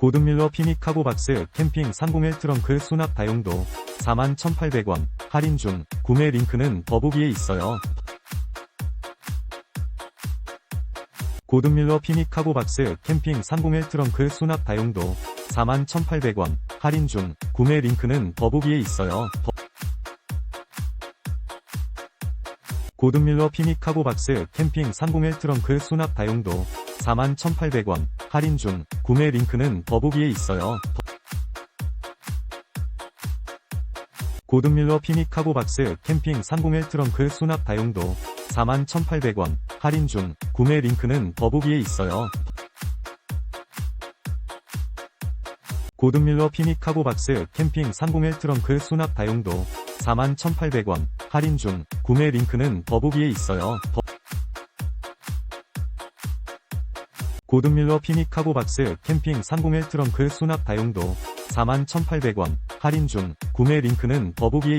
고든밀러 피닉 카고 박스 캠핑 301 트렁크 수납 다용도 41,800원. 할인 중. 구매 링크는 더보기에 있어요. 고든밀러 피닉 카고 박스 캠핑 301 트렁크 수납 다용도 41,800원. 할인 중. 구매 링크는 더보기에 있어요. 더- 고든밀러 피닉 카고 박스 캠핑 301 트렁크 수납 다용도 41,800원 할인 중 구매 링크는 더보기에 있어요. 더- 고든밀러 피닉 카고 박스 캠핑 301 트렁크 수납 다용도 41,800원 할인 중 구매 링크는 더보기에 있어요. 고든밀러 피닉 카고 박스 캠핑 301 트렁크 수납 다용도 41,800원 할인 중 구매 링크는 더보기에 있어요. 고든밀러 피닉 카고 박스 캠핑 301 트렁크 수납 다용도 41,800원 할인 중 구매 링크는 더보기에 있어요.